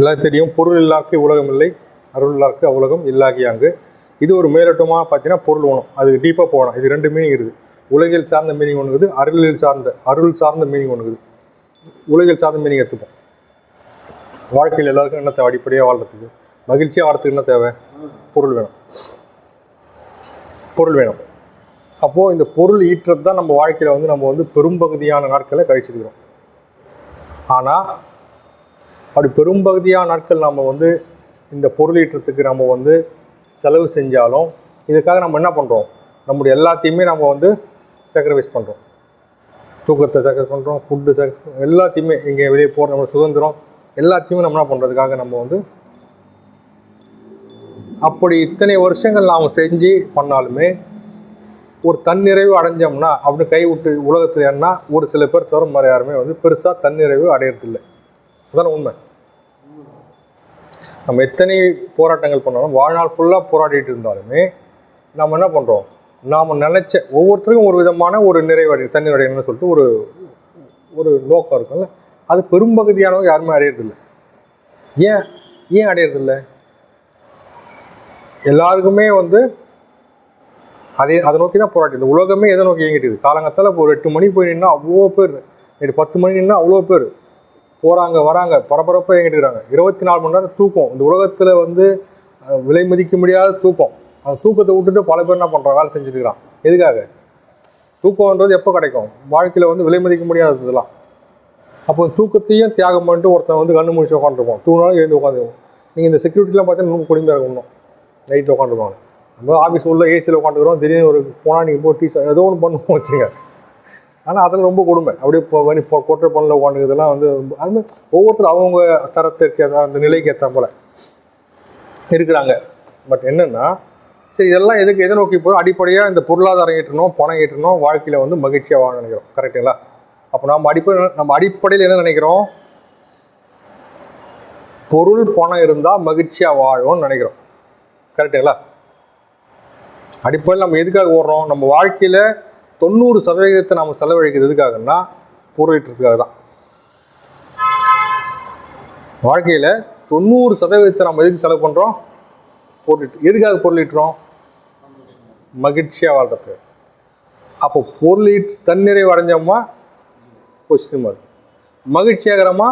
எல்லாம் தெரியும் பொருள் இல்லாருக்கு உலகம் இல்லை அருள் இல்லாருக்கு அவ்வுலகம் இல்லாகியாங்கு இது ஒரு மேலோட்டமாக பார்த்தீங்கன்னா பொருள் வேணும் அது டீப்பாக போகணும் இது ரெண்டு மீனிங் இருக்குது. உலகில் சார்ந்த மீனிங் ஒன்றுக்குது அருளில் சார்ந்த அருள் சார்ந்த மீனிங் ஒன்றுக்குது உலகில் சார்ந்த மீனிங் எடுத்துப்போம். வாழ்க்கையில் எல்லாருக்கும் என்ன தேவை? அடிப்படையாக வாழ்றதுக்கு. மகிழ்ச்சியாக வாழ்றதுக்கு என்ன தேவை? பொருள் வேணும். பொருள் வேணும். அப்போது இந்த பொருள் ஈட்டுறது தான் நம்ம வாழ்க்கையில் வந்து நம்ம வந்து பெரும்பகுதியான நாட்களை கழிச்சிருக்கிறோம். ஆனால் அப்படி பெரும்பகுதியான நாட்கள் நாம் வந்து இந்த பொருளீற்றத்துக்கு நம்ம வந்து செலவு செஞ்சாலும் இதுக்காக நம்ம என்ன பண்ணுறோம் நம்முடைய எல்லாத்தையுமே நம்ம வந்து சாக்ரிஃபைஸ் பண்ணுறோம் தூக்கத்தை சாக்ரிஃபைஸ் பண்ணுறோம் ஃபுட்டு சாக்ரிஃபைஸ் எல்லாத்தையுமே இங்கே வெளியே போகிற நம்ம சுதந்திரம் எல்லாத்தையுமே நம்ம என்ன பண்ணுறதுக்காக நம்ம வந்து அப்படி இத்தனை வருஷங்கள் நாம் செஞ்சு பண்ணாலுமே ஒரு தன்னிறைவு அடைஞ்சோம்னா அப்படின்னு கை விட்டு உலகத்தில் என்ன ஒரு சில பேர் தவிர மாதிரி யாருமே வந்து பெருசாக தன்னிறைவு அடையிறதில்லை. அதான உண்மை. நம்ம எத்தனை போராட்டங்கள் பண்ணாலும் வாழ்நாள் ஃபுல்லாக போராடிட்டு இருந்தாலுமே நாம் என்ன பண்ணுறோம் நாம் நினச்ச ஒவ்வொருத்தருக்கும் ஒரு விதமான ஒரு நிறைவடை தண்ணீர் சொல்லிட்டு ஒரு ஒரு நோக்கம் இருக்கும்ல. அது பெரும்பகுதியானவங்க யாருமே அடையிறதில்ல. ஏன்? ஏன் அடையிறதில்ல? எல்லாருக்குமே வந்து அதே அதை நோக்கி தான் போராட்டி உலகமே எதை நோக்கி இயங்கிட்டு இருக்குது? காலங்கத்தால் இப்போ ஒரு எட்டு மணி போய் நின்னா அவ்வளோ பேர். நேற்று பத்து மணி நின்னா அவ்வளோ பேர். போகிறாங்க வராங்க பரபரப்பாக இயங்கிட்டு இருக்கிறாங்க இருபத்தி நாலு மணி நேரம் தூக்கம். இந்த உலகத்தில் வந்து விலை மதிக்க முடியாத தூக்கம். அந்த தூக்கத்தை விட்டுட்டு பல பேர் என்ன பண்ணுறான் வேலை செஞ்சுட்டு இருக்கிறான் எதுக்காக தூக்கம்ன்றது எப்போ கிடைக்கும்? வாழ்க்கையில் வந்து விலை மதிக்க முடியாததுலாம். அப்போ தூக்கத்தையும் தியாகம் பண்ணிட்டு ஒருத்தன் வந்து கண்ணு முடிச்சு உட்காந்துருப்போம் தூணாலும் எழுந்து உட்காந்துருவோம் நீங்கள் இந்த செக்யூரிட்டிலாம் பார்த்தீங்கன்னா இன்னும். கொடுமையாக இருக்கணும் நைட்டில் உட்காந்துருப்பாங்க நம்ம ஆஃபீஸ் உள்ள ஏசியில் உட்காந்துக்கிறோம் திடீர்னு ஒரு போனால் நீங்கள் போய் டீச்சர் ஏதோ ஒன்று பண்ணுவோம் வச்சுங்க ஆனால் அதெல்லாம் ரொம்ப கொடுமை. அப்படியே இப்போ வணி இப்போ கொட்டை பண்ணல உட்காந்துக்கிறதுலாம் வந்து ரொம்ப அது மாதிரி ஒவ்வொருத்தரும் அவங்க தரத்திற்கு ஏற்ற அந்த நிலைக்கு ஏற்ற போல இருக்கிறாங்க. பட் என்னென்னா சரி இதெல்லாம் எதுக்கு எதை நோக்கி போதும் அடிப்படையாக இந்த பொருளாதாரம் ஈட்டணும் பணம் ஈட்டணும் வாழ்க்கையில் வந்து மகிழ்ச்சியாக வாழ நினைக்கிறோம். கரெக்டுங்களா அப்போ நம்ம அடிப்படை நம்ம அடிப்படையில் என்ன நினைக்கிறோம்? பொருள் பணம் இருந்தால் மகிழ்ச்சியாக வாழும்னு நினைக்கிறோம். கரெக்டுங்களா அடிப்படையில் நம்ம எதுக்காக ஓடுறோம்? நம்ம வாழ்க்கையில் தொண்ணூறு சதவீதத்தை நம்ம செலவழிக்கிறது எதுக்காகன்னா பொருளீட்டுறதுக்காக தான். வாழ்க்கையில் தொண்ணூறு சதவீதத்தை நம்ம எதுக்கு செலவு பண்ணுறோம் பொருளிட்டு எதுக்காக பொருளீட்டுறோம் மகிழ்ச்சியாக வாழ்றதுக்கு. அப்போ பொருளீட்டு தன்னிறைவு அடைஞ்சோமா கொஸ்டின் மார்க் மகிழ்ச்சியாகிறோமா?